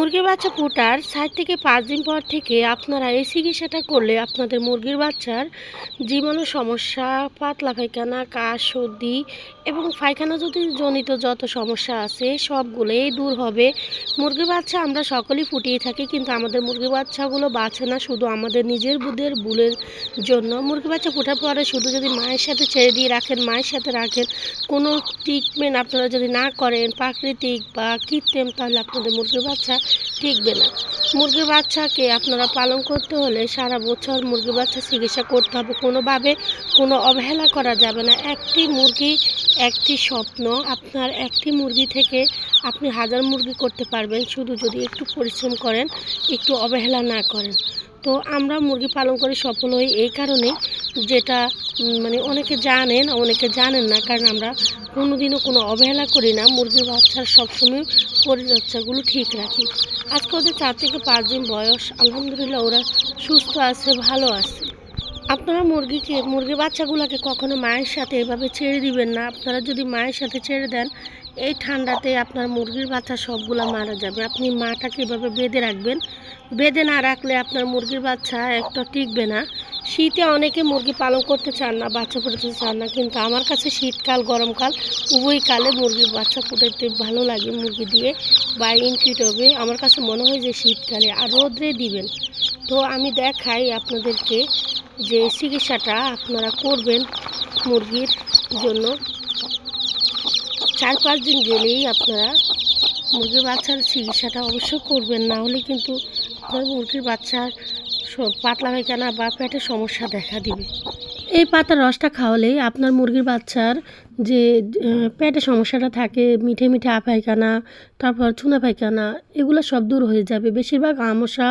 মুরগির বাচ্চা ফোটার চার থেকে পাঁচ দিন পর থেকে আপনারা এই চিকিৎসাটা করলে আপনাদের মুরগির বাচ্চার জীবাণু সমস্যা, পাতলা পায়খানা, কাশ, সর্দি এবং পায়খানা যদি জনিত যত সমস্যা আছে, সবগুলোই দূর হবে। মুরগির বাচ্চা আমরা সকলেই ফুটিয়ে থাকি, কিন্তু আমাদের মুরগির বাচ্চাগুলো বাঁচে না, শুধু আমাদের নিজের বুধের ভুলের জন্য। মুরগি বাচ্চা ফোটার পরে শুধু যদি মায়ের সাথে ছেড়ে দিয়ে রাখেন, মায়ের সাথে রাখেন, কোনো ট্রিটমেন্ট আপনারা যদি না করেন, প্রাকৃতিক বা কৃত্রিম, তাহলে আপনাদের মুরগির বাচ্চা টিকবে না। মুরগির বাচ্চাকে আপনারা পালন করতে হলে সারা বছর মুরগির বাচ্চা চিকিৎসা করতে হবে। কোনোভাবে কোনো অবহেলা করা যাবে না। একটি মুরগি একটি স্বপ্ন। আপনার একটি মুরগি থেকে আপনি হাজার মুরগি করতে পারবেন। শুধু যদি একটু পরিশ্রম করেন, একটু অবহেলা না করেন। তো আমরা মুরগি পালন করে সফল হই এই কারণে যেটা মানে অনেকে জানেন অনেকে জানেন না, কারণ আমরা কোনোদিনও কোনো অবহেলা করি না। মুরগির বাচ্চার সবসময় পরিচর্যাগুলো ঠিক রাখি। আজকে ওদের চার থেকে পাঁচ দিন বয়স। আলহামদুলিল্লাহ ওরা সুস্থ আছে, ভালো আছে। আপনারা মুরগিকে, মুরগির বাচ্চাগুলোকে কখনো মায়ের সাথে এভাবে ছেড়ে দিবেন না। আপনারা যদি মায়ের সাথে ছেড়ে দেন এই ঠান্ডাতে আপনার মুরগির বাচ্চা সবগুলো মারা যাবে। আপনি মাটাকে এভাবে বেঁধে রাখবেন। বেঁধে না রাখলে আপনার মুরগির বাচ্চা একটা টিকবে না। শীতে অনেকে মুরগি পালন করতে চান না, বাচ্চা ফুটাতে চান না, কিন্তু আমার কাছে শীতকাল, গরমকাল উভয় কালে মুরগির বাচ্চা ফুটাতে ভালো লাগে মুরগি দিয়ে বা ইনকিউটবে আমার কাছে মনে হয় যে শীতকালে আর রোদ্রে দিবেন। তো আমি দেখাই আপনাদেরকে যে চিকিৎসাটা আপনারা করবেন মুরগির জন্য। চার পাঁচ দিন গেলেই আপনারা মুরগির বাচ্চার চিকিৎসাটা অবশ্যই করবেন, না হলে কিন্তু আপনার মুরগির বাচ্চার পাতলা পাতলা পায়খানা বা পেটের সমস্যা দেখা দিবে। এই পাতার রসটা খাওয়ালে আপনার মুরগির বাচ্চার যে পেটে সমস্যাটা থাকে, মিঠে মিঠে আ পায়খানা, তারপর চুনা পায়খানা, এগুলো সব দূর হয়ে যাবে। বেশিরভাগ আমশা,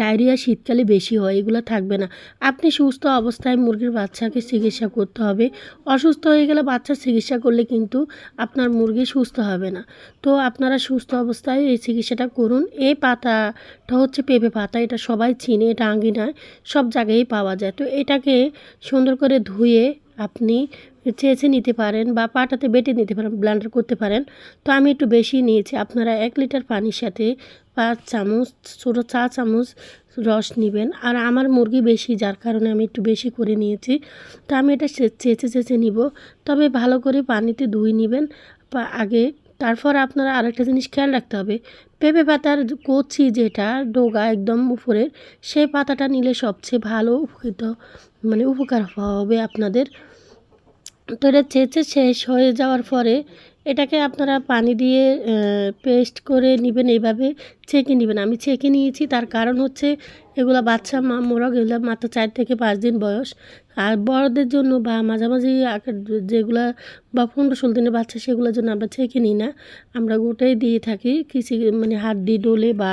ডায়রিয়া শীতকালে বেশি হয়, এগুলো থাকবে না। আপনি সুস্থ অবস্থায় মুরগির বাচ্চাকে চিকিৎসা করতে হবে। অসুস্থ হয়ে গেলে বাচ্চার চিকিৎসা করলে কিন্তু আপনার মুরগি সুস্থ হবে না। তো আপনারা সুস্থ অবস্থায় এই চিকিৎসাটা করুন। এই পাতাটা হচ্ছে পেঁপে পাতা, এটা সবাই চিনে, এটা আঙ্গিনায় সব জায়গায় পাওয়া যায়। তো এটাকে সুন্দর করে ধুয়ে আপনি চেয়েছে নিতে পারেন বা পাটাতে বেটে নিতে পারেন, ব্লান্ডার করতে পারেন। তো আমি একটু বেশি নিয়েছি। আপনারা এক লিটার পানির সাথে পাঁচ চামচ, ছোটো চা চামচ রস নেবেন। আর আমার মুরগি বেশি, যার কারণে আমি একটু বেশি করে নিয়েছি। তো আমি এটা চেঁচে চেঁচে নিব। তবে ভালো করে পানিতে ধুই নেবেন। আগে তারপর আপনারা আরেকটা জিনিস খেয়াল রাখতে হবে। পেঁপে পাতার কচি যেটা, ডোগা একদম উপরের সেই পাতাটা নিলে সবচেয়ে ভালো উপকৃত মানে উপকার হবে আপনাদের। তো এটা চেঁচে শেষ হয়ে যাওয়ার পরে এটাকে আপনারা পানি দিয়ে পেস্ট করে নেবেন এইভাবে। ছেঁকে নেবেন। আমি ছেঁকে নিয়েছি তার কারণ হচ্ছে এগুলো বাচ্চা মা মোরগ এগুলো মাত্র চার থেকে পাঁচ দিন বয়স। আর বড়দের জন্য বা মাঝামাঝি আকার যেগুলা বা পনেরো ষোলো দিনের বাচ্চা সেগুলোর জন্য আমরা ছেঁকে নিই না। আমরা গোটাই দিয়ে থাকি কিছু মানে হাত দিয়ে ডোলে বা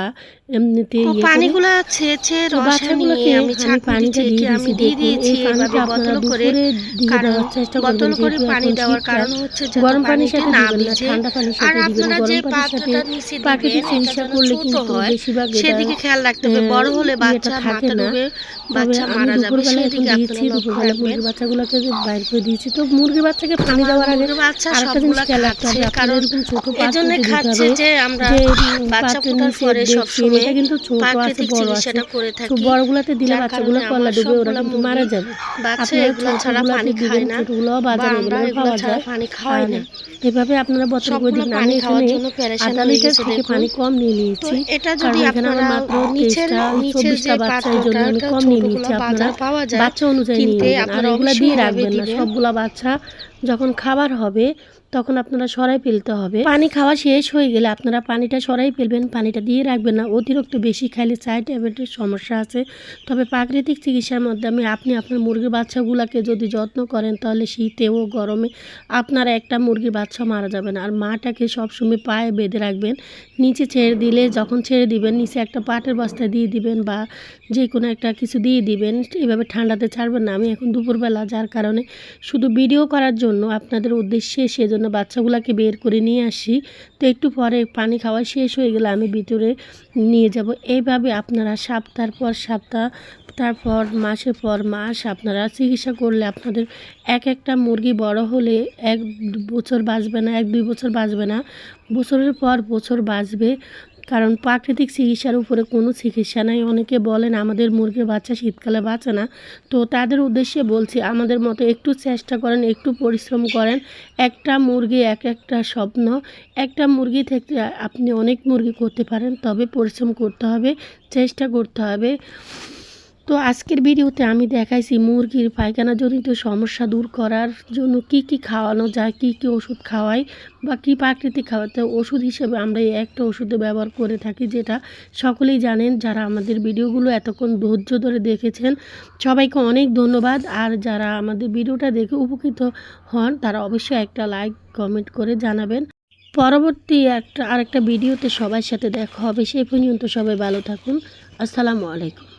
এমনিতে ইয়ে পানিগুলো ছেঁচে তো রসা বাচ্চাগুলোকে আমি আমি পানিটা দিয়ে দিয়েছি দিয়ে এই পানিটা আপনারা দুপুরে দিয়ে দেওয়ার চেষ্টা করবেন যেহেতু পানি এখন শীতকাল। কারণ হচ্ছে যাতে গরম পানির সাথে দিবেন না ঠান্ডা পানির সাথে দিবেন গরম পানির সাথে প্রাকৃতিক চিকিৎসা করলে ছোট হয় সেদিকে খেয়াল রাখতে হবে। বড় হলে বাচ্চা মাথা না। ডুবে বাচ্চা মারা যাবে সেদিকে দিয়েছি লক্ষ্য দুপুরবেলা রাখবেন। মুরগির বাচ্চাগুলোকে যে বাইর করে দিয়েছি। তো মুরগির বাচ্চাকে পানি দেওয়ার আগে বাচ্চা সবগুলা খেয়াল রাখতে হবে। খাচ্ছে কারণ দিতে খাচ্ছে যে আমরা বাচ্চা ফোটার পরে সবসময় এটা কিন্তু ছোট আছে বড় আছে। করে থাকি। বড়গুলাতে দিলে বাচ্চাগুলো আমার ডুবে ওরা কিন্তু মারা যাবে। বাচ্চা এগুলো ছাড়া পানি খায় না। ছোটগুলো বাজারে এগুলো পাওয়া ছাড়া যায়। পানি খাওয়াই না। এভাবে আপনারা সবগুলো পানি আমি এখানে আধা হয়ে লিটার থেকে পানি কম নিয়ে তো নিয়েছি এটা যদি আপনারা মাত্র নিচের তেইশটা নিচের চব্বিশটা যে বাচ্চা জন্য আমি কম নিয়ে নিচ্ছি আপনারা। বাচ্চা অনুযায়ী নিয়ে আর আপনারা এগুলা দিয়ে রাখবেন না সবগুলা বাচ্চা যখন খাবার হবে, তখন আপনারা সরাই ফেলতে হবে। পানি খাওয়া শেষ হয়ে গেলে আপনারা পানিটা সরাই ফেলবেন, পানিটা দিয়ে রাখবেন না। অতিরিক্ত বেশি খাইলে সাইড এফেক্টের সমস্যা আছে। তবে প্রাকৃতিক চিকিৎসার মাধ্যমে আপনি আপনার মুরগির বাচ্চাগুলোকে যদি যত্ন করেন, তাহলে শীতে ও গরমে আপনার একটা মুরগির বাচ্চা মারা যাবে না। আর মাটাকে সবসময় পায়ে বেঁধে রাখবেন। নিচে ছেড়ে দিলে, যখন ছেড়ে দিবেন, নিচে একটা পাটের বস্তা দিয়ে দিবেন বা যে কোনো একটা কিছু দিয়ে দিবেন। এভাবে ঠান্ডাতে ছাড়বেন না। আমি এখন দুপুরবেলা, যার কারণে শুধু ভিডিও করার জন্য, আপনাদের উদ্দেশ্যে সেজন্য বাচ্চাগুলোকে বের করে নিয়ে আসি। তো একটু পরে পানি খাওয়া শেষ হয়ে গেলে আমি ভিতরে নিয়ে যাব। এইভাবে আপনারা সপ্তাহ পর সপ্তাহ তারপর মাসের পর মাস আপনারা চিকিৎসা করলে আপনাদের এক একটা মুরগি বড় হলে এক বছর বাঁচবে না, এক দুই বছর বাঁচবে না। বছরের পর বছর বাঁচবে। কারণ প্রাকৃতিক চিকিৎসার উপরে কোনো চিকিৎসা নাই। অনেকে বলেন আমাদের মুরগির বাচ্চা শীতকালে বাঁচে না। তো তাদের উদ্দেশ্যে বলছি, আমাদের মতো একটু চেষ্টা করেন, একটু পরিশ্রম করেন। একটা মুরগি এক একটা স্বপ্ন। একটা মুরগি থেকে আপনি অনেক মুরগি করতে পারেন, তবে পরিশ্রম করতে হবে, চেষ্টা করতে হবে। তো আজকের ভিডিওতে আমি দেখাইছি মুরগির পায়খানাজনিত সমস্যা দূর করার জন্য কি কি খাওয়ানো যায়, কি কি ওষুধ খাওয়াই বা কি প্রাকৃতিক খাওয়াতে ওষুধ হিসেবে আমরা এই একটা ওষুধে ব্যবহার করে থাকি যেটা সকলেই জানেন যারা আমাদের ভিডিওগুলো এতক্ষণ ধৈর্য ধরে দেখেছেন। সবাইকে অনেক ধন্যবাদ। আর যারা আমাদের ভিডিওটা দেখে উপকৃত হন, তারা অবশ্যই একটা লাইক, কমেন্ট করে জানাবেন। পরবর্তী একটা, আরেকটা ভিডিওতে সবার সাথে দেখা হবে। সেই পর্যন্ত সবাই ভালো থাকুন। আসসালামু আলাইকুম।